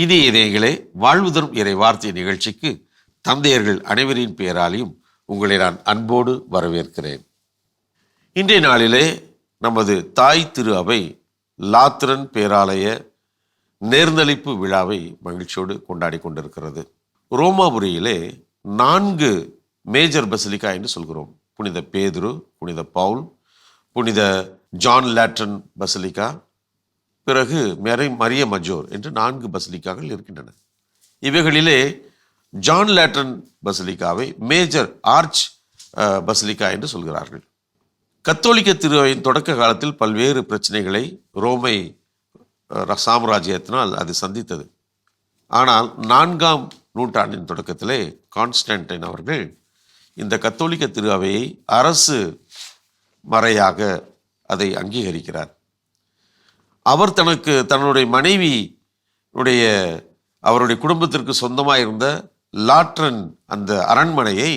இனி இணையங்களே வாழ்வு தரும் இறை வார்த்தை நிகழ்ச்சிக்கு தந்தையர்கள் அனைவரின் பெயராலையும் உங்களை நான் அன்போடு வரவேற்கிறேன். இன்றைய நாளிலே நமது தாய் திரு அவை லாத்திரன் பேராலய நேர்ந்தளிப்பு விழாவை மகிழ்ச்சியோடு கொண்டாடி கொண்டிருக்கிறது. ரோமாபுரியிலே நான்கு மேஜர் பசிலிக்கா என்று சொல்கிறோம். புனித பேதுரு புனித பவுல் புனித ஜான் லேட்டன் பசிலிக்கா பிறகு மெரை மரிய மஜோர் என்று நான்கு பசிலிக்காக்கள் இருக்கின்றன. இவைகளிலே ஜான் லேட்டன் பசிலிக்காவை மேஜர் ஆர்ச் பசலிக்கா பசிலிக்கா என்று சொல்கிறார்கள். கத்தோலிக்க திருவையின் தொடக்க காலத்தில் பல்வேறு பிரச்சனைகளை ரோமை சாம்ராஜ்யத்தினால் அது சந்தித்தது. ஆனால் நான்காம் நூற்றாண்டின் தொடக்கத்திலே கான்ஸ்டன்டைன் அவர்கள் இந்த கத்தோலிக்க திருவையை அரசு மறையாக அதை அங்கீகரிக்கிறார். அவர் தனக்கு தன்னுடைய மனைவி உடைய அவருடைய குடும்பத்திற்கு சொந்தமாக இருந்த லாட்ரன் அந்த அரண்மனையை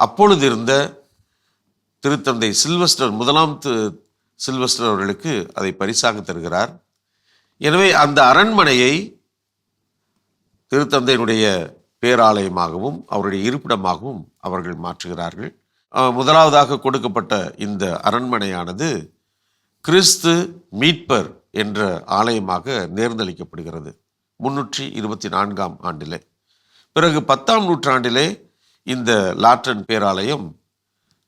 அப்பொழுது இருந்த திருத்தந்தை சில்வஸ்டர் முதலாம் சில்வஸ்டர் அவர்களுக்கு அதை பரிசாக தருகிறார். எனவே அந்த அரண்மனையை திருத்தந்தையினுடைய பேராலயமாகவும் அவருடைய இருப்பிடமாகவும் அவர்கள் மாற்றுகிறார்கள். முதலாவதாக கொடுக்கப்பட்ட இந்த அரண்மனையானது கிறிஸ்து மீட்பர் என்ற ஆலயமாக நேர்ந்தளிக்கப்படுகிறது முன்னூற்றி இருபத்தி நான்காம் ஆண்டிலே. பிறகு பத்தாம் நூற்றாண்டிலே இந்த லாட்ரன் பேராலயம்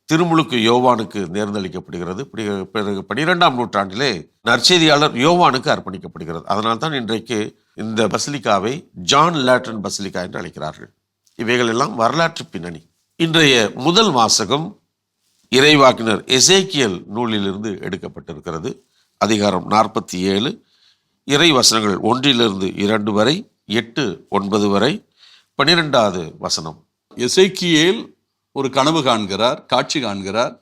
திருமுழுக்கு யோவானுக்கு நேர்ந்தளிக்கப்படுகிறது பிறகு- பிறகு பனிரெண்டாம் நூற்றாண்டிலே நற்செய்தியாளர் யோவானுக்கு அர்ப்பணிக்கப்படுகிறது. அதனால் தான் இன்றைக்கு இந்த பசிலிக்காவை ஜான் லாட்ரன் பசிலிக்கா என்று அழைக்கிறார்கள். இவைகள் எல்லாம் வரலாற்று பின்னணி. இன்றைய முதல் வாசகம் இறைவாக்கினர் எசேக்கியல் நூலிலிருந்து எடுக்கப்பட்டிருக்கிறது. அதிகாரம் நாற்பத்தி ஏழு. இறை வசனங்கள் ஒன்றிலிருந்து இரண்டு வரை எட்டு ஒன்பது வரை பன்னிரெண்டாவது வசனம். எசைக்கியேல் ஒரு கனவு காண்கிறார் காட்சி காண்கிறார்.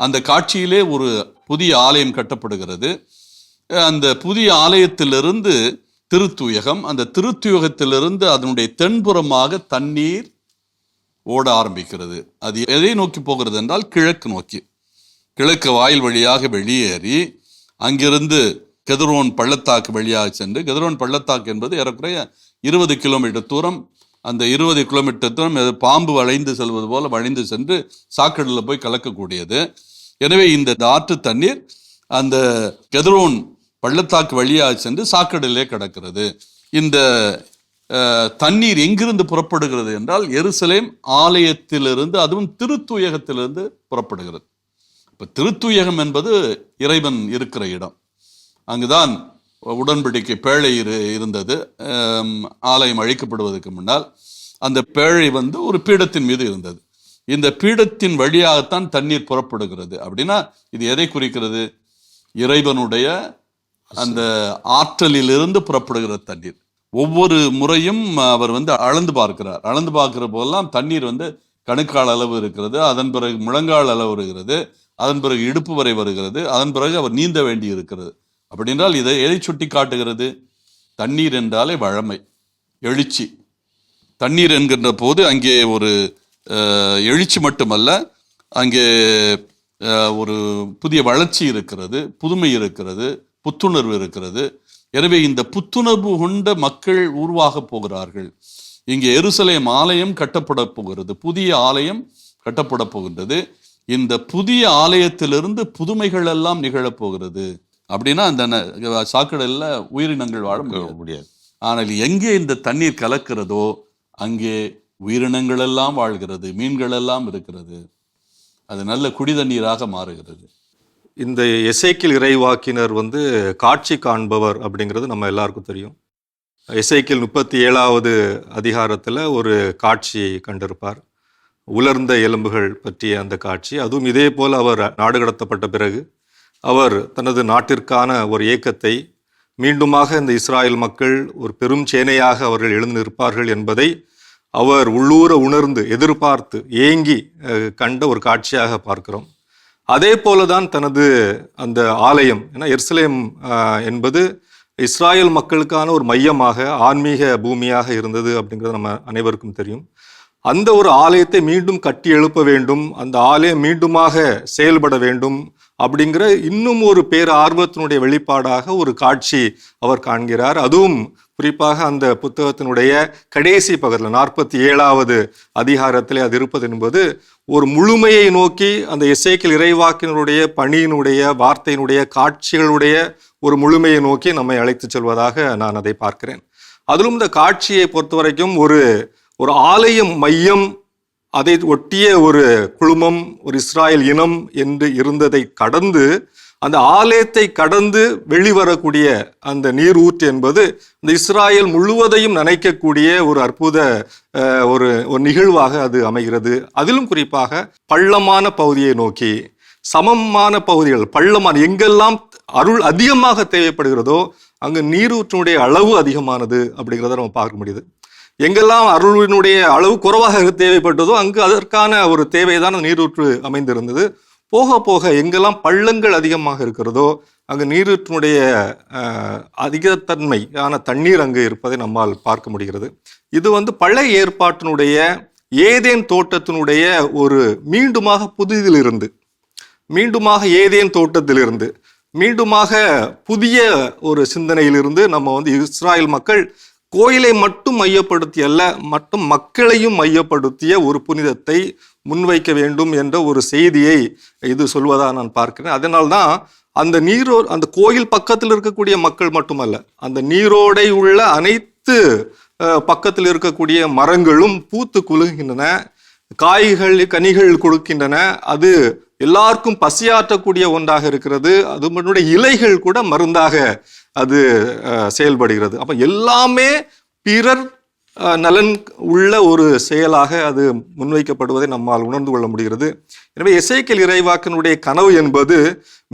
அந்த காட்சியிலே ஒரு புதிய ஆலயம் கட்டப்படுகிறது. அந்த புதிய ஆலயத்திலிருந்து திருத்துயகம் அந்த திருத்துயகத்திலிருந்து அதனுடைய தென்புறமாக தண்ணீர் ஓட ஆரம்பிக்கிறது. அது எதை நோக்கி போகிறது என்றால் கிழக்கு நோக்கி. கிழக்கு வாயில் வழியாக வெளியேறி அங்கிருந்து கெதரோன் பள்ளத்தாக்கு வழியாக சென்று கெதரோன் பள்ளத்தாக்கு என்பது ஏறக்குறைய இருபது கிலோமீட்டர் தூரம். அந்த இருபது கிலோமீட்டர் தூரம் பாம்பு வளைந்து செல்வது போல வளைந்து சென்று சாக்கடையில் போய் கலக்கக்கூடியது. எனவே இந்த ஆற்று தண்ணீர் அந்த கெதரோன் பள்ளத்தாக்கு வழியாக சென்று சாக்கடையிலே கிடக்கிறது. இந்த தண்ணீர் எங்கிருந்து புறப்படுகிறது என்றால் எருசலேம் ஆலயத்திலிருந்து அதுவும் திருத்துயகத்திலிருந்து புறப்படுகிறது. இப்போ திருத்துயகம் என்பது இறைவன் இருக்கிற இடம். அங்குதான் உடன்படிக்கை பேழை இரு இருந்தது. ஆலயம் அழிக்கப்படுவதற்கு முன்னால் அந்த பேழை வந்து ஒரு பீடத்தின் மீது இருந்தது. இந்த பீடத்தின் வழியாகத்தான் தண்ணீர் புறப்படுகிறது. அப்படின்னா இது எதை குறிக்கிறது? இறைவனுடைய அந்த ஆற்றலிலிருந்து புறப்படுகிற தண்ணீர். ஒவ்வொரு முறையும் அவர் வந்து அளந்து பார்க்கிறார். அளந்து பார்க்கிற போதெல்லாம் தண்ணீர் வந்து கணுக்கால் அளவு இருக்கிறது. அதன் பிறகு முழங்கால் அளவு இருக்கிறது. அதன் பிறகு இடுப்பு வரை வருகிறது. அதன் பிறகு அவர் நீந்த வேண்டி இருக்கிறது. அப்படின்றால் இதை எதை சுட்டி காட்டுகிறது. தண்ணீர் என்றாலே வழமை எழுச்சி. தண்ணீர் என்கின்ற போது அங்கே ஒரு எழுச்சி மட்டுமல்ல அங்கே ஒரு புதிய வளர்ச்சி இருக்கிறது புதுமை இருக்கிறது புத்துணர்வு இருக்கிறது. எனவே இந்த புத்துணர்வு கொண்ட மக்கள் உருவாக போகிறார்கள். இங்கே எருசலேம் ஆலயம் கட்டப்பட போகிறது. புதிய ஆலயம் கட்டப்பட போகின்றது. இந்த புதிய ஆலயத்திலிருந்து புதுமைகள் எல்லாம் நிகழப் போகிறது. அப்படின்னா அந்த சாக்கடையில் உயிரினங்கள் வாழ முடியாது. முடியாது. ஆனால் எங்கே இந்த தண்ணீர் கலக்கிறதோ அங்கே உயிரினங்கள் எல்லாம் வாழ்கிறது மீன்கள் எல்லாம் இருக்கிறது. அது நல்ல குடி தண்ணீராக மாறுகிறது. இந்த எசேக்கில் இறைவாக்கினர் வந்து காட்சி காண்பவர் அப்படிங்கிறது நம்ம எல்லாருக்கும் தெரியும். எசேக்கில் முப்பத்தி ஏழாவது அதிகாரத்தில் ஒரு காட்சியை கண்டிருப்பார். உலர்ந்த எலும்புகள் பற்றிய அந்த காட்சி. அதுவும் இதே போல் அவர் நாடு கடத்தப்பட்ட பிறகு அவர் தனது நாட்டிற்கான ஒரு இயக்கத்தை மீண்டுமாக இந்த இஸ்ராயல் மக்கள் ஒரு பெரும் சேனையாக அவர்கள் எழுந்து நிற்பார்கள் என்பதை அவர் உள்ளூர உணர்ந்து எதிர்பார்த்து ஏங்கி கண்ட ஒரு காட்சியாக பார்க்கிறோம். அதே போல தான் தனது அந்த ஆலயம் ஏன்னா எர்சலேம் என்பது இஸ்ராயல் மக்களுக்கான ஒரு மையமாக ஆன்மீக பூமியாக இருந்தது அப்படிங்கிறது நம்ம அனைவருக்கும் தெரியும். அந்த ஒரு ஆலயத்தை மீண்டும் கட்டி எழுப்ப வேண்டும் அந்த ஆலயம் மீண்டுமாக செயல்பட வேண்டும் அப்படிங்கிற இன்னும் ஒரு பேர் ஆர்வத்தினுடைய வெளிப்பாடாக ஒரு காட்சி அவர் காண்கிறார். அதுவும் குறிப்பாக அந்த புத்தகத்தினுடைய கடைசி பகுதியில் நாற்பத்தி ஏழாவது அதிகாரத்தில் அது இருப்பது என்பது ஒரு முழுமையை நோக்கி அந்த இசைக்கில் இறைவாக்கினருடைய பணியினுடைய வார்த்தையினுடைய காட்சிகளுடைய ஒரு முழுமையை நோக்கி நம்மை அழைத்துச் செல்வதாக நான் அதை பார்க்கிறேன். அதிலும் இந்த காட்சியை பொறுத்த வரைக்கும் ஒரு ஒரு ஆலயம் மையம் அதை ஒட்டிய ஒரு குழுமம் ஒரு இஸ்ராயல் இனம் என்று இருந்ததை கடந்து அந்த ஆலயத்தை கடந்து வெளிவரக்கூடிய அந்த நீர் ஊற்று என்பது இந்த இஸ்ராயல் முழுவதையும் நினைக்கக்கூடிய ஒரு அற்புத ஒரு ஒரு நிகழ்வாக அது அமைகிறது. அதிலும் குறிப்பாக பள்ளமான பகுதியை நோக்கி சமமான பகுதிகள் பள்ளமான எங்கெல்லாம் அருள் அதிகமாக தேவைப்படுகிறதோ அங்கு நீரூற்றினுடைய அளவு அதிகமானது அப்படிங்கிறத நம்ம பார்க்க முடியுது. எங்கெல்லாம் அருளினுடைய அளவு குறைவாக தேவைப்பட்டதோ அங்கு அதற்கான ஒரு தேவைதான் நீரூற்று அமைந்திருந்தது. போக போக எங்கெல்லாம் பள்ளங்கள் அதிகமாக இருக்கிறதோ அங்கு நீரூற்றினுடைய அதிகத்தன்மையான தண்ணீர் அங்கு இருப்பதை நம்மால் பார்க்க முடிகிறது. இது வந்து பழைய ஏற்பாட்டினுடைய ஏதேன் தோட்டத்தினுடைய ஒரு மீண்டுமாக புதிதிலிருந்து மீண்டுமாக ஏதேன் தோட்டத்திலிருந்து மீண்டுமாக புதிய ஒரு சிந்தனையிலிருந்து நம்ம வந்து இஸ்ராயல் மக்கள் கோயிலை மட்டும் மையப்படுத்தி அல்ல மட்டும் மக்களையும் மையப்படுத்திய ஒரு புனிதத்தை முன்வைக்க வேண்டும் என்ற ஒரு செய்தியை இது சொல்வதாக நான் பார்க்கிறேன். அதனால்தான் அந்த நீரோ அந்த கோயில் பக்கத்தில் இருக்கக்கூடிய மக்கள் மட்டுமல்ல அந்த நீரோடை உள்ள அனைத்து பக்கத்தில் இருக்கக்கூடிய மரங்களும் பூத்து குலுகின்றன காய்கள் கனிகள் கொடுக்கின்றன அது எல்லாருக்கும் பசியாற்றக்கூடிய ஒன்றாக இருக்கிறது அது அதனுடைய இலைகள் கூட மருந்தாக அது செயல்படுகிறது. அப்போ எல்லாமே பிறர் நலன் உள்ள ஒரு செயலாக அது முன்வைக்கப்படுவதை நம்மால் உணர்ந்து கொள்ள முடிகிறது. எனவே இசைக்கல் இறைவாக்கினுடைய கனவு என்பது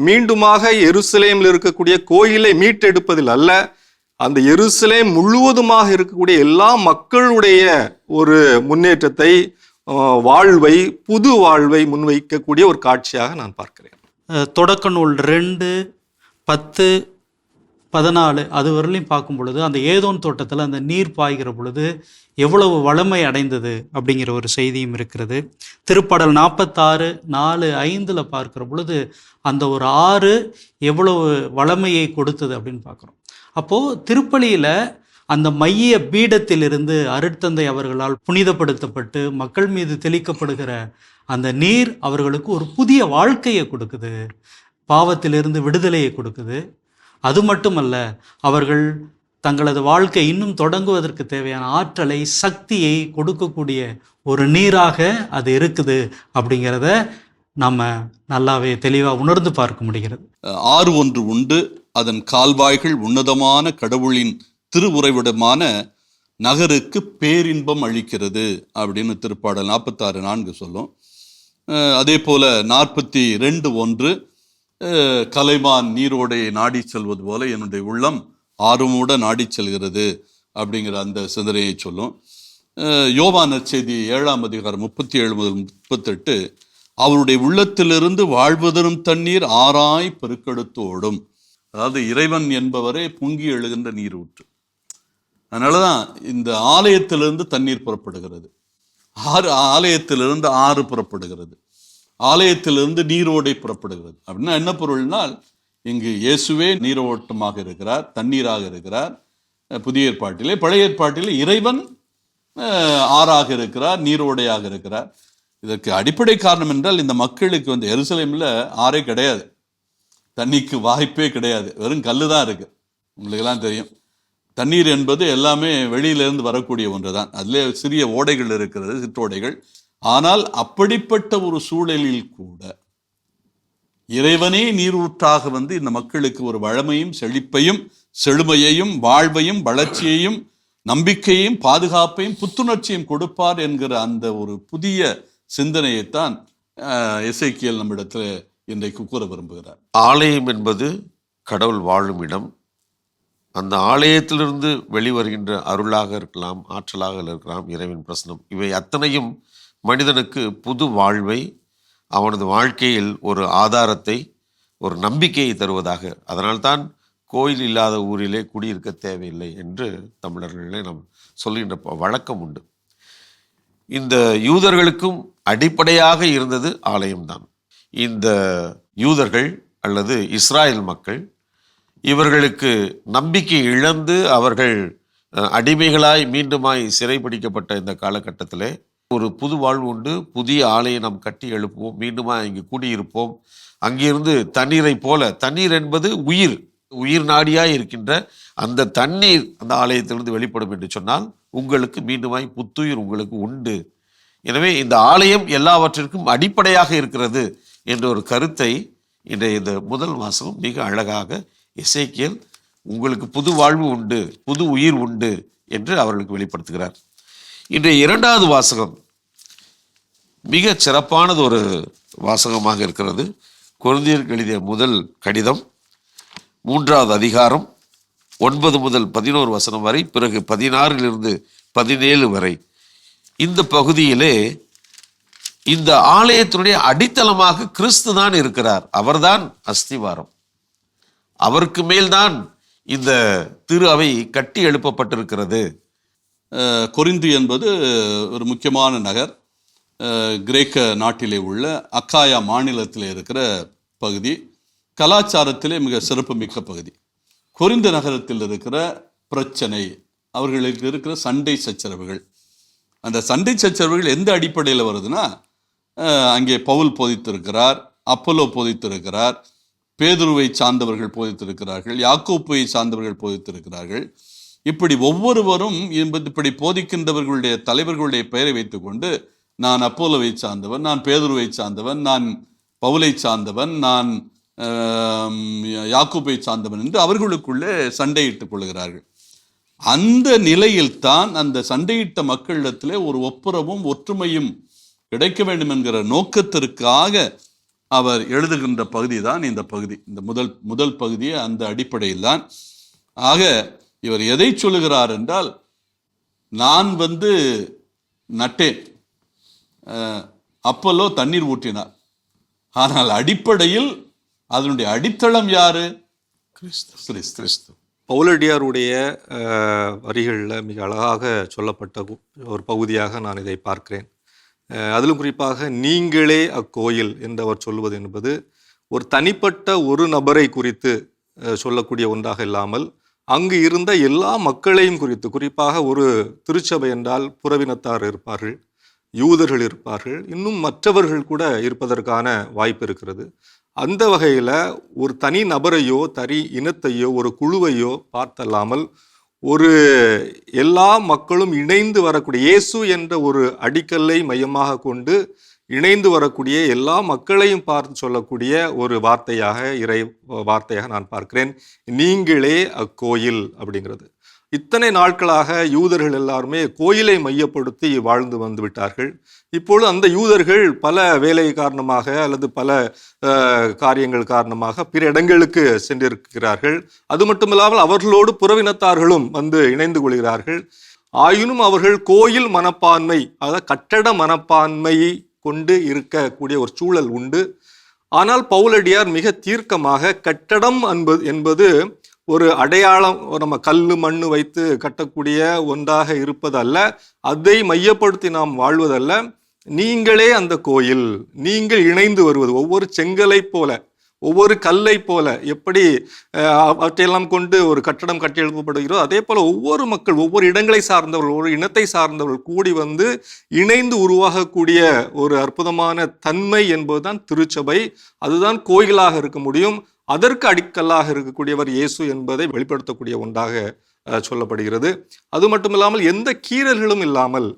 மீண்டுமாக எருசலேமில் இருக்கக்கூடிய கோயிலை மீட்டெடுப்பதில் அல்ல அந்த எருசலேம் முழுவதுமாக இருக்கக்கூடிய எல்லா மக்களுடைய ஒரு முன்னேற்றத்தை வாழ்வை புது வாழ்வை முன்வைக்கக்கூடிய ஒரு காட்சியாக நான் பார்க்கிறேன். தொடக்க நூல் ரெண்டு பத்து பதினாலு அது வரலையும் பார்க்கும் பொழுது அந்த ஏதோன் தோட்டத்தில் அந்த நீர் பாய்கிற பொழுது எவ்வளவு வளமை அடைந்தது அப்படிங்கிற ஒரு செய்தியும் இருக்கிறது. திருப்பாடல் நாற்பத்தாறு நாலு ஐந்தில் பார்க்கிற பொழுது அந்த ஒரு ஆறு எவ்வளவு வளமையை கொடுத்தது அப்படின்னு பார்க்குறோம். அப்போது திருப்பலியில் அந்த மைய பீடத்திலிருந்து அருட்தந்தை அவர்களால் புனிதப்படுத்தப்பட்டு மக்கள் மீது தெளிக்கப்படுகிற அந்த நீர் அவர்களுக்கு ஒரு புதிய வாழ்க்கையை கொடுக்குது. பாவத்திலிருந்து விடுதலையை கொடுக்குது. அது மட்டுமல்ல அவர்கள் தங்களது வாழ்க்கை இன்னும் தொடங்குவதற்கு தேவையான ஆற்றலை சக்தியை கொடுக்கக்கூடிய ஒரு நீராக அது இருக்குது அப்படிங்கிறத நம்ம நல்லாவே தெளிவாக உணர்ந்து பார்க்க முடிகிறது. ஆறு ஒன்று உண்டு. அதன் கால்வாய்கள் உன்னதமான கடவுளின் திருவுறைவிடமான நகருக்கு பேரின்பம் அளிக்கிறது அப்படின்னு திருப்பாடல் நாற்பத்தாறு நான்கு சொல்லும். அதே போல நாற்பத்தி ரெண்டு ஒன்று கலைமான் நீரோடையை நாடி செல்வது போல என்னுடைய உள்ளம் ஆர்வமோட நாடி செல்கிறது அப்படிங்கிற அந்த சிந்தனையை சொல்லும். அஹ் யோவான் நற்செய்தி ஏழாம் அதிகாரம் முப்பத்தி ஏழு முதல் முப்பத்தெட்டு அவருடைய உள்ளத்திலிருந்து வாழ்வதரும் தண்ணீர் ஆராய் பெருக்கெடுத்து ஓடும் அதாவது இறைவன் என்பவரே பொங்கி எழுகின்ற நீர் ஊற்று அதனாலதான் இந்த ஆலயத்திலிருந்து தண்ணீர் புறப்படுகிறது. ஆறு ஆலயத்திலிருந்து ஆறு புறப்படுகிறது. ஆலயத்திலிருந்து நீரோடை புறப்படுகிறது. அப்படின்னா என்ன பொருள்னால் இங்கு இயேசுவே நீரோட்டமாக இருக்கிறார் தண்ணீராக இருக்கிறார் புதிய ஏற்பாட்டிலே பழைய ஏற்பாட்டிலே இறைவன் ஆறாக இருக்கிறார் நீரோடையாக இருக்கிறார். இதற்கு அடிப்படை காரணம் என்றால் இந்த மக்களுக்கு வந்து எருசலேமில் ஆறே கிடையாது. தண்ணிக்கு வாய்ப்பே கிடையாது. வெறும் கல்லு தான் இருக்கு. உங்களுக்கெல்லாம் தெரியும். தண்ணீர் என்பது எல்லாமே வெளியிலேருந்து வரக்கூடிய ஒன்று தான் அதிலே சிறிய ஓடைகள் இருக்கிறது சிற்றோடைகள். ஆனால் அப்படிப்பட்ட ஒரு சூழலில் கூட இறைவனே நீரூற்றாக வந்து இந்த மக்களுக்கு ஒரு வளமையும் செழிப்பையும் செழுமையையும் வாழ்வையும் வளர்ச்சியையும் நம்பிக்கையும் பாதுகாப்பையும் புத்துணர்ச்சியும் கொடுப்பார் என்கிற அந்த ஒரு புதிய சிந்தனையைத்தான் இசைக்கியல் நம்மிடத்தில் இன்றைக்கு கூற விரும்புகிறார். ஆலயம் என்பது கடவுள் வாழும் இடம். அந்த ஆலயத்திலிருந்து வெளிவருகின்ற அருளாக இருக்கலாம் ஆற்றலாக இருக்கலாம் இறைவன் பிரசனம் இவை அத்தனையும் மனிதனுக்கு புது வாழ்வை அவனது வாழ்க்கையில் ஒரு ஆதாரத்தை ஒரு நம்பிக்கையை தருவதாக. அதனால்தான் கோயில் இல்லாத ஊரிலே குடியிருக்க தேவையில்லை என்று தமிழர்களே நாம் சொல்கின்ற ப- வழக்கம் உண்டு. இந்த யூதர்களுக்கும் அடிப்படையாக இருந்தது ஆலயம்தான். இந்த யூதர்கள் அல்லது இஸ்ராயல் மக்கள் இவர்களுக்கு நம்பிக்கை இழந்து அவர்கள் அடிமைகளாய் மீண்டுமாய் சிறைபிடிக்கப்பட்ட இந்த காலகட்டத்திலே ஒரு புது வாழ்வு உண்டு. புதிய ஆலையை நாம் கட்டி எழுப்புவோம். மீண்டுமா இங்கு குடியிருப்போம். அங்கிருந்து தண்ணீரை போல தண்ணீர் என்பது உயிர் உயிர் நாடியாக இருக்கின்ற அந்த தண்ணீர் அந்த ஆலயத்திலிருந்து வெளிப்படும் என்று சொன்னால் உங்களுக்கு மீண்டுமாய் புத்துயிர் உங்களுக்கு உண்டு. எனவே இந்த ஆலயம் எல்லாவற்றிற்கும் அடிப்படையாக இருக்கிறது என்ற ஒரு கருத்தை இன்றைய இந்த முதல் மாதம் மிக அழகாக இசைக்கியல் உங்களுக்கு புது வாழ்வு உண்டு புது உயிர் உண்டு என்று அவர்களுக்கு வெளிப்படுத்துகிறார். இன்றைய இரண்டாவது வாசகம் மிக சிறப்பானது ஒரு வாசகமாக இருக்கிறது. குழந்தையருக்கு எழுதிய முதல் கடிதம் மூன்றாவது அதிகாரம் ஒன்பது முதல் பதினோரு வசனம் வரை பிறகு பதினாறிலிருந்து பதினேழு வரை. இந்த பகுதியிலே இந்த ஆலயத்தினுடைய அடித்தளமாக கிறிஸ்து தான் இருக்கிறார். அவர்தான் அஸ்திவாரம். அவருக்கு மேல்தான் இந்த திரு அவை கட்டி எழுப்பப்பட்டிருக்கிறது. கொரிந்து என்பது ஒரு முக்கியமான நகர். கிரேக்க நாட்டிலே உள்ள அக்காயா மாநிலத்தில் இருக்கிற பகுதி. கலாச்சாரத்திலே மிக சிறப்புமிக்க பகுதி. கொரிந்து நகரத்தில் இருக்கிற பிரச்சனை அவர்களுக்கு இருக்கிற சண்டை சச்சரவுகள். அந்த சண்டை சச்சரவுகள் எந்த அடிப்படையில் வருதுன்னா அங்கே பவுல் போதித்திருக்கிறார் அப்போலோ போதித்திருக்கிறார் பேதுருவை சார்ந்தவர்கள் போதித்திருக்கிறார்கள் யாக்கோப்புவை சார்ந்தவர்கள் போதித்திருக்கிறார்கள். இப்படி ஒவ்வொருவரும் என்பது இப்படி போதிக்கின்றவர்களுடைய தலைவர்களுடைய பெயரை வைத்துக்கொண்டு நான் அப்போலவை சார்ந்தவன் நான் பேதுருவை சார்ந்தவன் நான் பவுலை சார்ந்தவன் நான் ஆம், சார்ந்தவன் என்று அவர்களுக்குள்ளே சண்டையிட்டுக் கொள்கிறார்கள். அந்த நிலையில்தான் அந்த சண்டையிட்ட மக்களிடத்திலே ஒரு ஒப்புரவும் ஒற்றுமையும் கிடைக்க வேண்டும் என்கிற நோக்கத்திற்காக அவர் எழுதுகின்ற பகுதி தான் இந்த பகுதி. இந்த முதல் முதல் பகுதியை அந்த அடிப்படையில் தான் ஆக இவர் எதை சொல்லுகிறார் என்றால் நான் வந்து நட்டேன். அப்பல்லோ தண்ணீர் ஊற்றினார். ஆனால் அடிப்படையில் அதனுடைய அடித்தளம் யாரு? கிறிஸ்து. கிறிஸ்து. பவுலடியாருடைய அஹ், வரிகளில் மிக அழகாக சொல்லப்பட்ட ஒரு பகுதியாக நான் இதை பார்க்கிறேன். அதிலும் குறிப்பாக நீங்களே அக்கோயில் என்று அவர் சொல்லுவது என்பது ஒரு தனிப்பட்ட ஒரு நபரை குறித்து சொல்லக்கூடிய ஒன்றாக இல்லாமல் அங்கு இருந்த எல்லா மக்களையும் குறித்து குறிப்பாக ஒரு திருச்சபை என்றால் புறவினத்தார் இருப்பார்கள் யூதர்கள் இருப்பார்கள் இன்னும் மற்றவர்கள் கூட இருப்பதற்கான வாய்ப்பு இருக்கிறது. அந்த வகையில் ஒரு தனி நபரையோ தனி இனத்தையோ ஒரு குழுவையோ பார்த்தல்லாமல் ஒரு எல்லா மக்களும் இணைந்து வரக்கூடிய இயேசு என்ற ஒரு அடிக்கல்லை மையமாக கொண்டு இணைந்து வரக்கூடிய எல்லா மக்களையும் பார்த்து சொல்லக்கூடிய ஒரு வார்த்தையாக இறை வார்த்தையாக நான் பார்க்கிறேன். நீங்களே அக்கோயில் அப்படிங்கிறது. இத்தனை நாட்களாக யூதர்கள் எல்லாருமே கோயிலை மையப்படுத்தி வாழ்ந்து வந்து விட்டார்கள். இப்பொழுது அந்த யூதர்கள் பல வேலை காரணமாக அல்லது பல காரியங்கள் காரணமாக பிற இடங்களுக்கு சென்றிருக்கிறார்கள். அது மட்டுமில்லாமல் அவர்களோடு புறவினத்தார்களும் வந்து இணைந்து கொள்கிறார்கள். ஆயினும் அவர்கள் கோயில் மனப்பான்மை அதாவது கட்டட மனப்பான்மையை கொண்டு இருக்கக்கூடிய ஒரு சூழல் உண்டு. ஆனால் பவுலடியார் மிக தீர்க்கமாக கட்டடம் என்பது என்பது ஒரு அடையாளம். நம்ம கல் மண் வைத்து கட்டக்கூடிய ஒன்றாக இருப்பதல்ல. அதை மையப்படுத்தி நாம் வாழ்வதல்ல. நீங்களே அந்த கோயில். நீங்கள் இணைந்து வருவது. ஒவ்வொரு செங்கலை போல. ஒவ்வொரு கல்லை போல எப்படி அவற்றையெல்லாம் கொண்டு ஒரு கட்டடம் கட்டி எழுப்பப்படுகிறதோ அதே போல ஒவ்வொரு மக்கள் ஒவ்வொரு இடங்களை சார்ந்தவர்கள் ஒவ்வொரு இனத்தை சார்ந்தவர்கள் கூடி வந்து இணைந்து உருவாகக்கூடிய ஒரு அற்புதமான தன்மை என்பதுதான் திருச்சபை. அதுதான் கோயிலாக இருக்க முடியும். அதற்கு அடிக்கல்லாக இருக்கக்கூடியவர் இயேசு என்பதை வெளிப்படுத்தக்கூடிய ஒன்றாக சொல்லப்படுகிறது. அது மட்டும் இல்லாமல் எந்த கீறல்களும் இல்லாமல்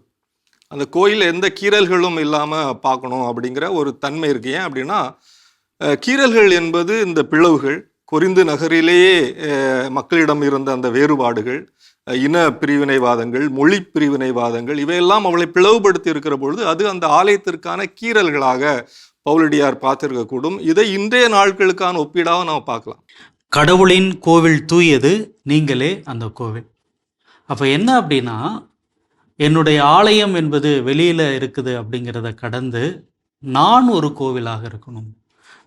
அந்த கோயிலில் எந்த கீறல்களும் இல்லாமல் பார்க்கணும் அப்படிங்கிற ஒரு தன்மை இருக்கு. ஏன் அப்படின்னா கீறல்கள் என்பது இந்த பிளவுகள் கொரிந்து நகரிலேயே மக்களிடம் இருந்த அந்த வேறுபாடுகள் இன பிரிவினைவாதங்கள் மொழி பிரிவினைவாதங்கள் இவையெல்லாம் அவளை பிளவுபடுத்தி இருக்கிற பொழுது அது அந்த ஆலயத்திற்கான கீறல்களாக பவுலடியார் பார்த்திருக்கக்கூடும். இதை இன்றைய நாட்களுக்கான ஒப்பீடாக நாம் பார்க்கலாம். கடவுளின் கோவில் தூயது நீங்களே அந்த கோவில். அப்போ என்ன அப்படின்னா என்னுடைய ஆலயம் என்பது வெளியில் இருக்குது அப்படிங்கிறத கடந்து நான் ஒரு கோவிலாக இருக்கணும்.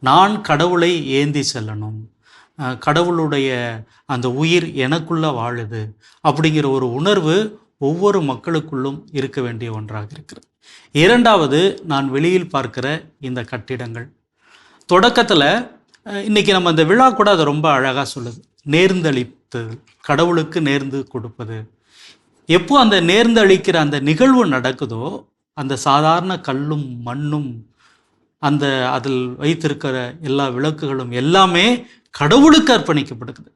நான் கடவுளை ஏந்தி செல்லணும். கடவுளுடைய அந்த உயிர் எனக்குள்ளே வாழுது அப்படிங்கிற ஒரு உணர்வு ஒவ்வொரு மக்களுக்குள்ளும் இருக்க வேண்டிய ஒன்றாக இருக்கிறது. இரண்டாவது நான் வெளியில் பார்க்கிற இந்த கட்டிடங்கள். தொடக்கத்தில் இன்னைக்கு நம்ம இந்த விழா கூட அதை ரொம்ப அழகாக சொல்லுது. நேர்ந்தளித்து கடவுளுக்கு நேர்ந்து கொடுப்பது. எப்போ அந்த நேர்ந்தளிக்கிற அந்த நிகழ்வு நடக்குதோ அந்த சாதாரண கல்லும் மண்ணும் அந்த அதில் வைத்திருக்கிற எல்லா விளக்குகளும் எல்லாமே கடவுளுக்கு அர்ப்பணிக்கப்படுகிறது.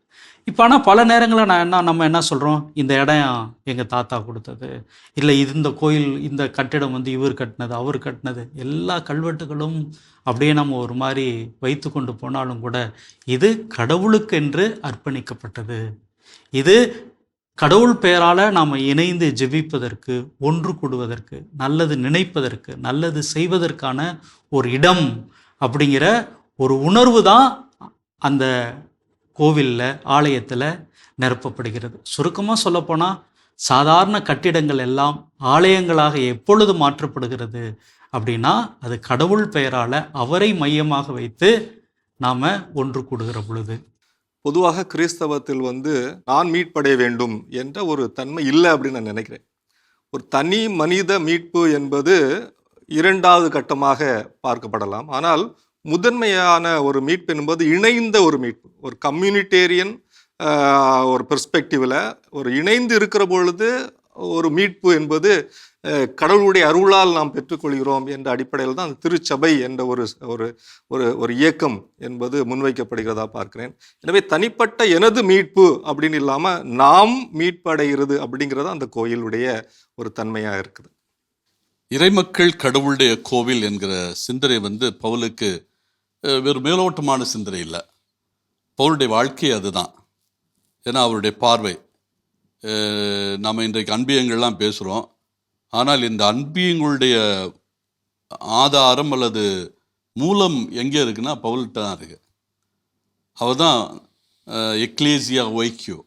இப்போ ஆனால் பல நேரங்களில் நான் என்ன நம்ம என்ன சொல்கிறோம் இந்த இடம் எங்கள் தாத்தா கொடுத்தது. இல்லை இது இந்த கோயில் இந்த கட்டிடம் வந்து இவர் கட்டினது அவர் கட்டினது. எல்லா கல்வெட்டுகளும் அப்படியே நம்ம ஒரு மாதிரி வைத்து கொண்டு போனாலும் கூட இது கடவுளுக்கென்று அர்ப்பணிக்கப்பட்டது. இது கடவுள் பெயரால் நாம் இணைந்து ஜெபிப்பதற்கு ஒன்று கூடுவதற்கு நல்லது நினைப்பதற்கு நல்லது செய்வதற்கான ஒரு இடம் அப்படிங்கிற ஒரு உணர்வு தான் அந்த கோவிலில் ஆலயத்தில் நிரப்பப்படுகிறது. சுருக்கமாக சொல்லப்போனால் சாதாரண கட்டிடங்கள் எல்லாம் ஆலயங்களாக எப்பொழுது மாற்றப்படுகிறது அப்படின்னா அது கடவுள் பெயரால் அவரை மையமாக வைத்து நாம் ஒன்று கூடுகிற பொழுது. பொதுவாக கிறிஸ்தவத்தில் வந்து நான் மீட்படைய வேண்டும் என்ற ஒரு தன்மை இல்லை அப்படின்னு நான் நினைக்கிறேன். ஒரு தனி மனித மீட்பு என்பது இரண்டாவது கட்டமாக பார்க்கப்படலாம். ஆனால் முதன்மையான ஒரு மீட்பு என்பது இணைந்த ஒரு மீட்பு. ஒரு கம்யூனிட்டேரியன் ஒரு பெர்ஸ்பெக்டிவில் ஒரு இணைந்து இருக்கிற பொழுது ஒரு மீட்பு என்பது கடவுளுடைய அருளால் நாம் பெற்றுக்கொள்கிறோம் என்ற அடிப்படையில் தான் அந்த திருச்சபை என்ற ஒரு ஒரு ஒரு ஒரு இயக்கம் என்பது முன்வைக்கப்படுகிறதா பார்க்கிறேன். எனவே தனிப்பட்ட எனது மீட்பு அப்படின்னு இல்லாமல் நாம் மீட்படைகிறது அப்படிங்கிறது அந்த கோயிலுடைய ஒரு தன்மையாக இருக்குது. இறைமக்கள் கடவுளுடைய கோவில் என்கிற சிந்தனை வந்து பவுலுக்கு வெறும் மேலோட்டமான சிந்தனை இல்லை. பவுலுடைய வாழ்க்கை அதுதான். ஏன்னா அவருடைய பார்வை. நம்ம இன்றைக்கு அன்பியங்கள்லாம் பேசுகிறோம் ஆனால் இந்த அன்பியங்களுடைய ஆதாரம் அல்லது மூலம் எங்கே இருக்குன்னா பவுல்கிட்ட தான் இருக்கு. அவர் தான் எக்லேசியா ஒய்க்கியோ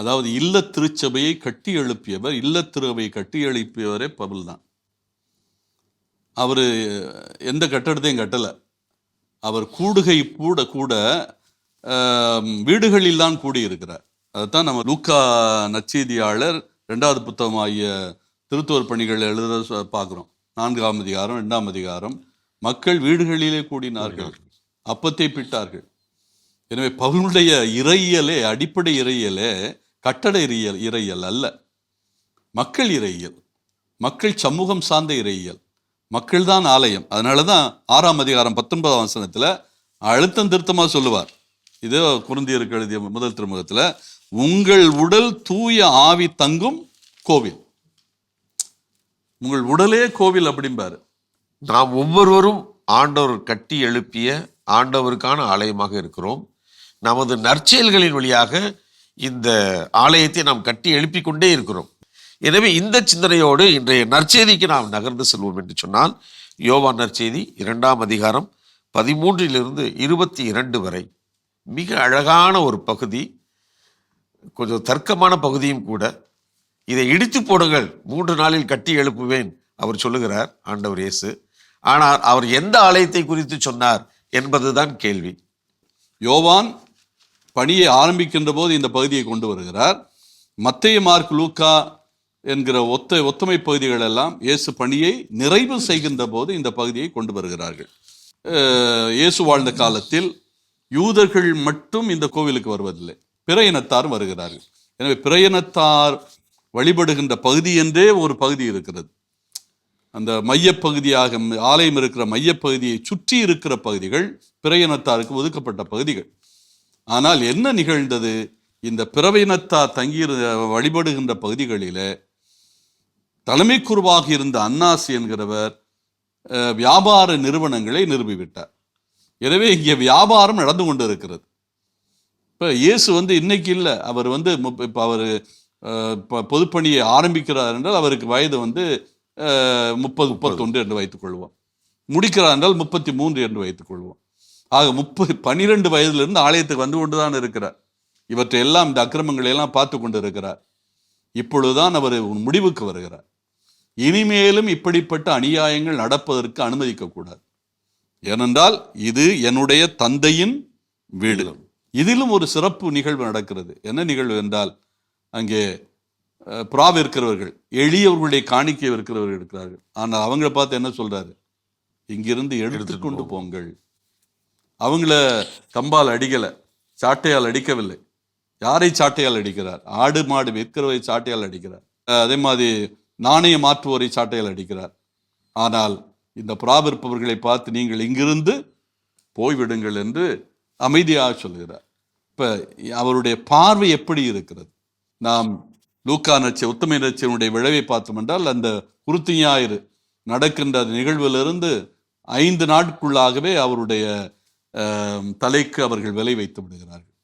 அதாவது இல்ல திருச்சபையை கட்டி எழுப்பியவர் இல்ல திருவையை கட்டி எழுப்பியவரே பவுல் தான். அவர் எந்த கட்டடத்தையும் கட்டலை. அவர் கூடுகை கூட கூட வீடுகளில் தான் கூடியிருக்கிறார். அதைத்தான் நம்ம லூக்கா நச்செய்தியாளர் ரெண்டாவது புத்தகமாகிய திருத்துவர் பணிகள் எழுத பார்க்குறோம். நான்காம் அதிகாரம் ரெண்டாம் அதிகாரம். மக்கள் வீடுகளிலே கூடினார்கள். அப்பத்தை பிட்டார்கள். எனவே பவுனுடைய இறையியலே அடிப்படை இறையியலே கட்டட இறையியல் இறையியல் அல்ல. மக்கள் இறையியல். மக்கள் சமூகம் சார்ந்த இறையியல். மக்கள் தான் ஆலயம். அதனால தான் ஆறாம் அதிகாரம் பத்தொன்பதாம் வசனத்தில் அழுத்தம் திருத்தமாக சொல்லுவார். இது குருந்தியருக்கு எழுதிய முதல் திருமுகத்தில் உங்கள் உடல் தூய ஆவி தங்கும் கோவில். உங்கள் உடலே கோவில் அப்படிம்பாரு. நாம் ஒவ்வொருவரும் ஆண்டவர் கட்டி எழுப்பிய ஆண்டவருக்கான ஆலயமாக இருக்கிறோம். நமது நற்செயல்களின் வழியாக இந்த ஆலயத்தை நாம் கட்டி எழுப்பி கொண்டே இருக்கிறோம். எனவே இந்த சிந்தனையோடு இன்றைய நற்செய்திக்கு நாம் நகர்ந்து செல்வோம் என்று சொன்னால் யோவா நற்செய்தி இரண்டாம் அதிகாரம் பதிமூன்றிலிருந்து இருபத்தி இரண்டு வரை. மிக அழகான ஒரு பகுதி கொஞ்சம் தர்க்கமான பகுதியும் கூட. இதை இடித்து போடுங்கள் மூன்று நாளில் கட்டி எழுப்புவேன் அவர் சொல்லுகிறார் ஆண்டவர் இயேசு. ஆனால் அவர் எந்த ஆலயத்தை குறித்து சொன்னார் என்பதுதான் கேள்வி. யோவான் பணியை ஆரம்பிக்கின்ற போது இந்த பகுதியை கொண்டு வருகிறார். மத்திய மார்க் லூக்கா என்கிற ஒத்த ஒத்துமை பகுதிகள் எல்லாம் இயேசு பணியை நிறைவு செய்கின்ற போது இந்த பகுதியை கொண்டு வருகிறார்கள். இயேசு வாழ்ந்த காலத்தில் யூதர்கள் மட்டும் இந்த கோவிலுக்கு வருவதில்லை. பிற இனத்தார் வருகிறார்கள். எனவே பிற இனத்தார் வழிபடுகின்ற பகுதி என்றே ஒரு பகுதி இருக்கிறது. அந்த மையப்பகுதியாக ஆலயம் இருக்கிற மையப்பகுதியை சுற்றி இருக்கிற பகுதிகள் பிறையினத்தாருக்கு ஒதுக்கப்பட்ட பகுதிகள். ஆனால் என்ன நிகழ்ந்தது? இந்த பிறவினத்தார் தங்கி வழிபடுகின்ற பகுதிகளில தலைமை குருவாக இருந்த அன்னாசி என்கிறவர் அஹ், வியாபார நிறுவனங்களை நிறுவிவிட்டார். எனவே இங்கே வியாபாரம் நடந்து கொண்டு இருக்கிறது இப்போ இயேசு வந்து இன்னைக்கு இல்லை. அவர் வந்து இப்போ அவர் பொதுப்பணியை ஆரம்பிக்கிறார் என்றால் அவருக்கு வயது வந்து முப்பது முப்பத்தொன்று என்று வைத்துக்கொள்வோம் முடிக்கிறார் என்றால் முப்பத்தி மூன்று என்று வைத்துக்கொள்வோம் ஆக முப்பது பன்னிரெண்டு வயதிலிருந்து ஆலயத்துக்கு வந்து கொண்டுதான் இருக்கிறார். இவற்றை எல்லாம் இந்த அக்கிரமங்களை எல்லாம் பார்த்து கொண்டு இருக்கிறார் இப்பொழுதுதான் அவர் முடிவுக்கு வருகிறார். இனிமேலும் இப்படிப்பட்ட அநியாயங்கள் நடப்பதற்கு அனுமதிக்கக்கூடாது ஏனென்றால் இது என்னுடைய தந்தையின் வீடு. இதிலும் ஒரு சிறப்பு நிகழ்வு நடக்கிறது. என்ன நிகழ்வு என்றால் அங்கே அஹ், புறா இருக்கிறவர்கள் எளியவர்களுடைய காணிக்கை இருக்கிறவர்கள் இருக்கிறார்கள் ஆனால் அவங்கள பார்த்து என்ன சொல்றாரு? இங்கிருந்து எடுத்துக்கொண்டு போங்கள். அவங்கள கம்பால் அடிக்கலை சாட்டையால் அடிக்கவில்லை. யாரை சாட்டையால் அடிக்கிறார்? ஆடு மாடு விற்கிறவை சாட்டையால் அடிக்கிறார். அதே மாதிரி நாணயம் மாற்றுவோரை சாட்டையில் அடிக்கிறார். ஆனால் இந்த புறாவிருப்பவர்களை பார்த்து நீங்கள் இங்கிருந்து போய்விடுங்கள் என்று அமைதியாக சொல்கிறார் இப்ப அவருடைய பார்வை எப்படி இருக்கிறது? நாம் லூக்கா நச்ச உத்தம நச்சனுடைய விளைவை பார்த்தோம் என்றால் அந்த குருத்து ஞாயிறு நடக்கின்ற அந்த நிகழ்விலிருந்து ஐந்து நாட்குள்ளாகவே அவருடைய அஹ், தலைக்கு அவர்கள் விலை வைத்து விடுகிறார்கள்.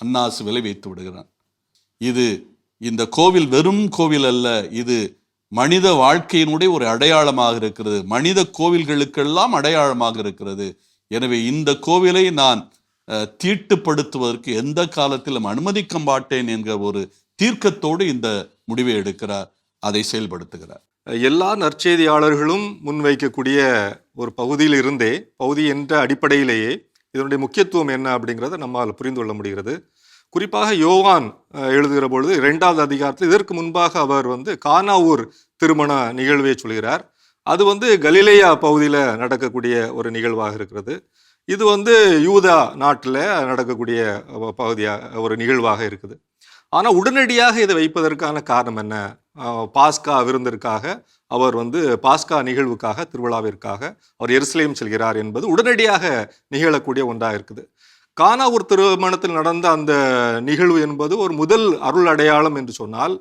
அன்னாசு விலை வைத்து விடுகிறான். இது இந்த கோவில் வெறும் கோவில் அல்ல இது மனித வாழ்க்கையினுடைய ஒரு அடையாளமாக இருக்கிறது. மனித கோவில்களுக்கெல்லாம் அடையாளமாக இருக்கிறது. எனவே இந்த கோவிலை நான் அஹ், தீட்டுப்படுத்துவதற்கு எந்த காலத்திலும் அனுமதிக்க மாட்டேன் என்கிற ஒரு தீர்க்கத்தோடு இந்த முடிவை எடுக்கிறார் அதை செயல்படுத்துகிறார். எல்லா நற்செய்தியாளர்களும் முன்வைக்கக்கூடிய ஒரு பகுதியில் இருந்தே பகுதி என்ற அடிப்படையிலேயே இதனுடைய முக்கியத்துவம் என்ன அப்படிங்கிறத நம்மால் புரிந்து கொள்ள முடிகிறது. குறிப்பாக யோவான் எழுதுகிற பொழுது இரண்டாவது அதிகாரத்தில் இதற்கு முன்பாக அவர் வந்து கானாவூர் திருமண நிகழ்வை சொல்கிறார். அது வந்து கலிலேயா பகுதியில் நடக்கக்கூடிய ஒரு நிகழ்வாக இருக்கிறது. இது வந்து யூதா நாட்டில் நடக்கக்கூடிய பகுதியாக ஒரு நிகழ்வாக இருக்குது. ஆனால் உடனடியாக இதை வைப்பதற்கான காரணம் என்ன? பாஸ்கா விருந்திற்காக அவர் வந்து பாஸ்கா நிகழ்வுக்காக திருவிழாவிற்காக அவர் எருசலேம் செல்கிறார் என்பது உடனடியாக நிகழக்கூடிய ஒன்றாக இருக்குது. கானாவூர் திருமணத்தில் நடந்த அந்த நிகழ்வு என்பது ஒரு முதல் அருள் அடையாளம் என்று சொன்னால்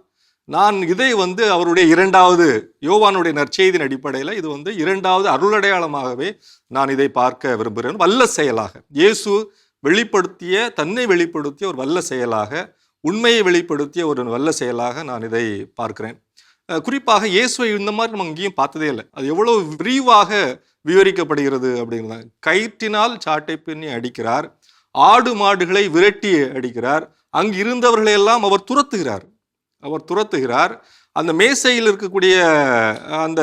நான் இதை வந்து அவருடைய இரண்டாவது யோவானுடைய நற்செய்தியின் அடிப்படையில் இது வந்து இரண்டாவது அருள் அடையாளமாகவே நான் இதை பார்க்க விரும்புகிறேன். வல்ல செயலாக இயேசு வெளிப்படுத்திய தன்னை வெளிப்படுத்திய ஒரு வல்ல செயலாக உண்மையை வெளிப்படுத்திய ஒரு வல்ல செயலாக நான் இதை பார்க்கிறேன். குறிப்பாக இயேசுவை இந்த மாதிரி நம்ம அங்கேயும் பார்த்ததே இல்லை. அது எவ்வளோ விரிவாக விவரிக்கப்படுகிறது அப்படிங்கிறத. கயிற்றினால் சாட்டை பின்னி அடிக்கிறார். ஆடு மாடுகளை விரட்டி அடிக்கிறார். அங்கு இருந்தவர்களை எல்லாம் அவர் துரத்துகிறார். அவர் துரத்துகிறார். அந்த மேசையில் இருக்கக்கூடிய அந்த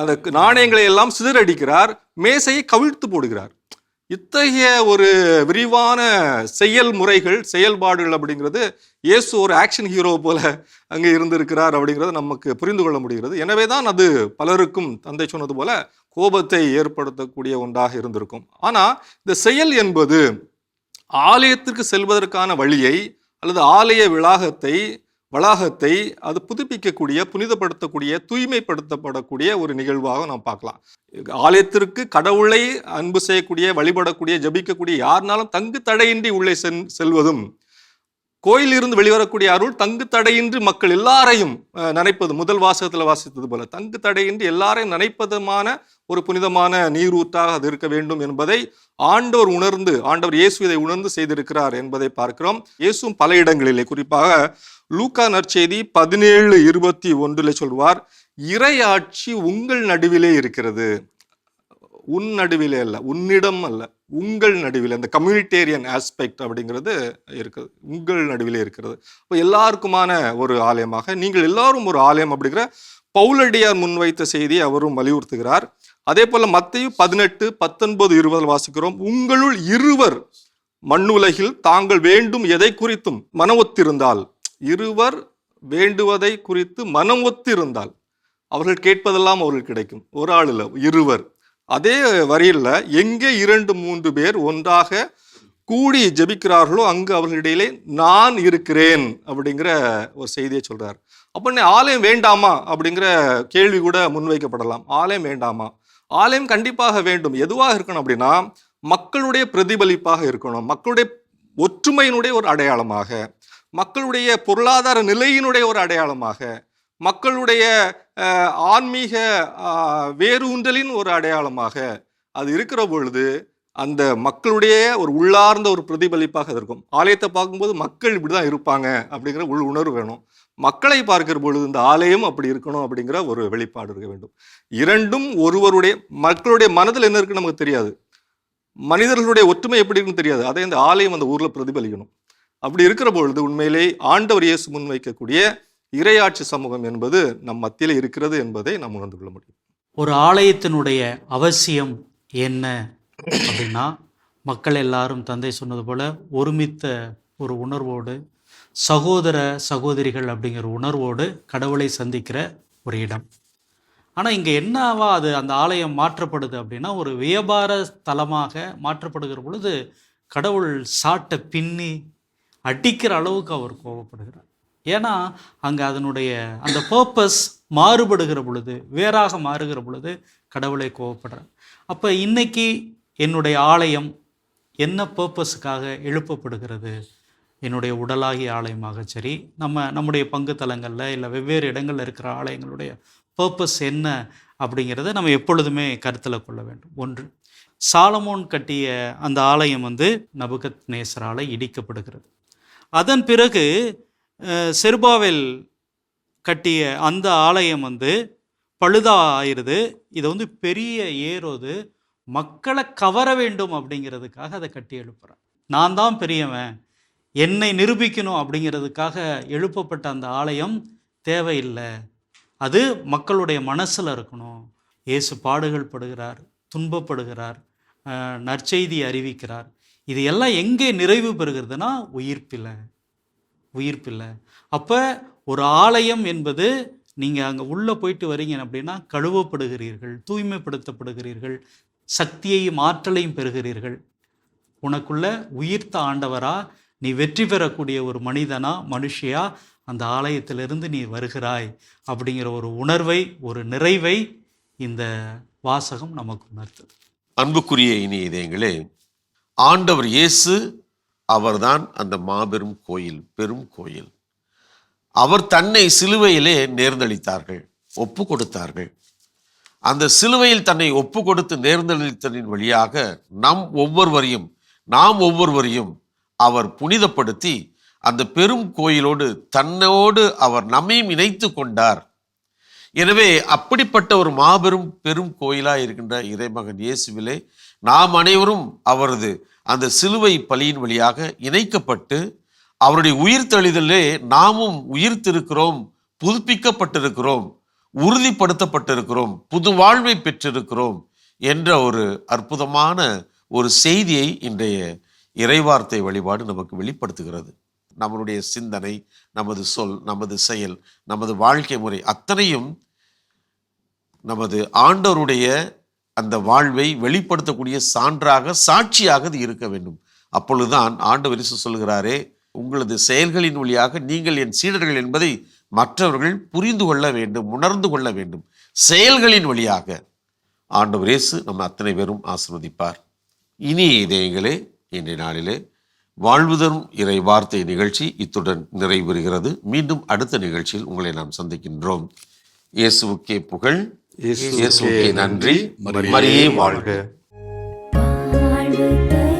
அந்த நாணயங்களை எல்லாம் சிதறடிக்கிறார். மேசையை கவிழ்த்து போடுகிறார். இத்தகைய ஒரு விரிவான செயல்முறைகள் செயல்பாடுகள் அப்படிங்கிறது இயேசு ஒரு ஆக்ஷன் ஹீரோ போல அங்கே இருந்திருக்கிறார் அப்படிங்கிறது நமக்கு புரிந்து கொள்ள முடிகிறது. எனவே தான் அது பலருக்கும் தந்தை சொன்னது போல கோபத்தை ஏற்படுத்தக்கூடிய ஒன்றாக இருந்திருக்கும். ஆனால் இந்த செயல் என்பது ஆலயத்திற்கு செல்வதற்கான வழியை அல்லது ஆலய விளாகத்தை வளாகத்தை அது புதுப்பிக்கக்கூடிய புனிதப்படுத்தக்கூடிய தூய்மைப்படுத்தப்படக்கூடிய ஒரு நிகழ்வாக நாம் பார்க்கலாம். ஆலயத்திற்கு கடவுளை அன்பு செய்யக்கூடிய வழிபடக்கூடிய ஜபிக்கக்கூடிய யாருனாலும் தங்கு தடையின்றி உள்ளே சென் செல்வதும் கோயிலிருந்து வெளிவரக்கூடிய அருள் தங்கு தடையின்றி மக்கள் எல்லாரையும் நினைப்பது முதல் வாசகத்தில் வாசித்தது போல தங்கு தடையின்றி எல்லாரையும் நினைப்பதுமான ஒரு புனிதமான நீரூற்றாக அது இருக்க வேண்டும் என்பதை ஆண்டவர் உணர்ந்து ஆண்டவர் இயேசு இதை உணர்ந்து செய்திருக்கிறார் என்பதை பார்க்கிறோம். இயேசும் பல இடங்களிலே குறிப்பாக லூக்கா நற்செய்தி பதினேழு இருபத்தி ஒன்றில் சொல்வார் இறையாட்சி உங்கள் நடுவிலே இருக்கிறது. உன் நடுவிலே அல்ல உன்னிடம் அல்ல. உங்கள் நடுவில் அந்த கம்யூனிட்டேரியன் ஆஸ்பெக்ட் அப்படிங்கிறது இருக்குது உங்கள் நடுவில் இருக்கிறது. இப்போ எல்லாருக்குமான ஒரு ஆலயமாக நீங்கள் எல்லாரும் ஒரு ஆலயம் அப்படிங்கிற பவுலடியார் முன்வைத்த செய்தியை அவரும் வலியுறுத்துகிறார். அதே போல் மத்தையும் பதினெட்டு பத்தொன்பது இருபதில் வாசிக்கிறோம் உங்களுள் இருவர் மண்ணுலகில் தாங்கள் வேண்டும் எதை குறித்தும் மன ஒத்திருந்தால். இருவர் வேண்டுவதை குறித்து மனம் ஒத்திருந்தால் அவர்கள் கேட்பதெல்லாம் அவர்கள் கிடைக்கும். ஒரு ஆள் இல்லை இருவர். அதே வரியில் எங்கே இரண்டு மூன்று பேர் ஒன்றாக கூடி ஜெபிக்கிறார்களோ அங்கு அவர்களிடையிலே நான் இருக்கிறேன் அப்படிங்கிற ஒரு செய்தியை சொல்கிறார் அப்போ ஆலயம் வேண்டாமா அப்படிங்கிற கேள்வி கூட முன்வைக்கப்படலாம். ஆலயம் வேண்டாமா? ஆலயம் கண்டிப்பாக வேண்டும். எதுவாக இருக்கணும் அப்படின்னா மக்களுடைய பிரதிபலிப்பாக இருக்கணும். மக்களுடைய ஒற்றுமையினுடைய ஒரு அடையாளமாக மக்களுடைய பொருளாதார நிலையினுடைய ஒரு அடையாளமாக மக்களுடைய ஆன்மீக வேரூன்றலின் ஒரு அடையாளமாக அது இருக்கிற பொழுது அந்த மக்களுடைய ஒரு உள்ளார்ந்த ஒரு பிரதிபலிப்பாக அது இருக்கும். ஆலயத்தை பார்க்கும்போது மக்கள் இப்படி தான் இருப்பாங்க அப்படிங்கிற உள் உணர்வு வேணும். மக்களை பார்க்கிற பொழுது இந்த ஆலயம் அப்படி இருக்கணும் அப்படிங்கிற ஒரு வெளிப்பாடு இருக்க வேண்டும். இரண்டும் ஒருவருடைய மக்களுடைய மனதில் என்ன இருக்குன்னு நமக்கு தெரியாது. மனிதர்களுடைய ஒற்றுமை எப்படி இருக்குன்னு தெரியாது. அதை இந்த ஆலயம் அந்த ஊரில் பிரதிபலிக்கணும். அப்படி இருக்கிற பொழுது உண்மையிலே ஆண்டவர் இயேசு முன்வைக்கக்கூடிய இறையாட்சி சமூகம் என்பது நம் மத்தியில் இருக்கிறது என்பதை நாம் உணர்ந்து கொள்ள முடியும். ஒரு ஆலயத்தினுடைய அவசியம் என்ன அப்படின்னா மக்கள் எல்லாரும் தந்தை சொன்னது போல ஒருமித்த ஒரு உணர்வோடு சகோதர சகோதரிகள் அப்படிங்கிற உணர்வோடு கடவுளை சந்திக்கிற ஒரு இடம். ஆனால் இங்கே என்னவா அது அந்த ஆலயம் மாற்றப்படுது அப்படின்னா ஒரு வியாபார தலமாக மாற்றப்படுகிற பொழுது கடவுள் சாட்டை பின்னி அடிக்கிற அளவுக்கு அவர் கோபப்படுகிறார். ஏன்னா அங்கே அதனுடைய அந்த பர்பஸ் மாறுபடுகிற பொழுது வேறாக மாறுகிற பொழுது கடவுளை கோவப்படுறேன் அப்போ இன்னைக்கு என்னுடைய ஆலயம் என்ன பர்பஸுக்காக எழுப்பப்படுகிறது? என்னுடைய உடலாகிய ஆலயமாக சரி நம்ம நம்முடைய பங்கு தலங்களில் இல்லை வெவ்வேறு இடங்களில் இருக்கிற ஆலயங்களுடைய பர்பஸ் என்ன அப்படிங்கிறத நம்ம எப்பொழுதுமே கருத்தில் கொள்ள வேண்டும். ஒன்று சாலமோன் கட்டிய அந்த ஆலயம் வந்து நபுகத் நேசரால் இடிக்கப்படுகிறது. அதன் பிறகு செருபாவில் கட்டிய அந்த ஆலயம் வந்து பழுதா ஆயிடுது. இதை வந்து பெரிய ஏரோது மக்களை கவர வேண்டும் அப்படிங்கிறதுக்காக அதை கட்டி எழுப்புறான். நான் தான் பெரியவன். என்னை நிரூபிக்கணும் அப்படிங்கிறதுக்காக எழுப்பப்பட்ட அந்த ஆலயம் தேவையில்லை. அது மக்களுடைய மனசில் இருக்கணும். இயேசு பாடுகள் படுகிறார் துன்பப்படுகிறார் நற்செய்தி அறிவிக்கிறார். இது எல்லாம் எங்கே நிறைவு பெறுகிறதுனா உயிர்ப்பில். உயிர்ப்பில்லை அப்போ ஒரு ஆலயம் என்பது நீங்கள் அங்கே உள்ளே போயிட்டு வரீங்க அப்படின்னா கழுவப்படுகிறீர்கள் தூய்மைப்படுத்தப்படுகிறீர்கள் சக்தியையும் ஆற்றலையும் பெறுகிறீர்கள். உனக்குள்ள உயிர்த்த ஆண்டவரா நீ வெற்றி பெறக்கூடிய ஒரு மனிதனா மனுஷியா அந்த ஆலயத்திலிருந்து நீ வருகிறாய் அப்படிங்கிற ஒரு உணர்வை ஒரு நிறைவை இந்த வாசகம் நமக்கு உணர்த்துது. அன்புக்குரிய இனி இதயங்களே ஆண்டவர் இயேசு அவர்தான் அந்த மாபெரும் கோயில் பெரும் கோயில். அவர் தன்னை சிலுவையிலே நேர்ந்தளித்தார்கள் ஒப்பு கொடுத்தார்கள் அந்த சிலுவையில் தன்னை ஒப்பு கொடுத்து நேர்ந்தளித்தலின் வழியாக நம் ஒவ்வொருவரையும் நாம் ஒவ்வொருவரையும் அவர் புனிதப்படுத்தி அந்த பெரும் கோயிலோடு தன்னோடு அவர் நம்மையும் இணைத்து கொண்டார். எனவே அப்படிப்பட்ட ஒரு மாபெரும் பெரும் கோயிலாக இருக்கின்ற இறைமகன் இயேசுவிலே நாம் அனைவரும் அவரது அந்த சிலுவை பலியின் வழியாக இணைக்கப்பட்டு அவருடைய உயிர்த்தெழுதலே நாமும் உயிர்த்திருக்கிறோம் புதுப்பிக்கப்பட்டிருக்கிறோம் உறுதிப்படுத்தப்பட்டிருக்கிறோம் புது வாழ்வை பெற்றிருக்கிறோம் என்ற ஒரு அற்புதமான ஒரு செய்தியை இன்றைய இறைவார்த்தை வழிபாடு நமக்கு வெளிப்படுத்துகிறது. நம்மளுடைய சிந்தனை நமது சொல் நமது செயல் நமது வாழ்க்கை முறை அத்தனையும் நமது ஆண்டவருடைய அந்த வாழ்வை வெளிப்படுத்தக்கூடிய சான்றாக சாட்சியாக அது இருக்க வேண்டும். அப்பொழுதுதான் ஆண்டு வரிசு சொல்கிறாரே உங்களது செயல்களின் வழியாக நீங்கள் என் சீடர்கள் என்பதை மற்றவர்கள் புரிந்து கொள்ள வேண்டும் உணர்ந்து கொள்ள வேண்டும். செயல்களின் வழியாக. ஆண்டவர் இயேசு நம்ம அத்தனை பேரும் ஆசிர்வதிப்பார். இனி இதயங்களே இன்றைய நாளிலே வாழ்வுதரும் இறை வார்த்தை நிகழ்ச்சி இத்துடன் நிறைவுறுகிறது. மீண்டும் அடுத்த நிகழ்ச்சியில் உங்களை நாம் சந்திக்கின்றோம். இயேசுவுக்கே புகழ். இயேசுவுக்கே நன்றி. மரியே வாழ்க. வாழ்க. வாழ்வு தரும்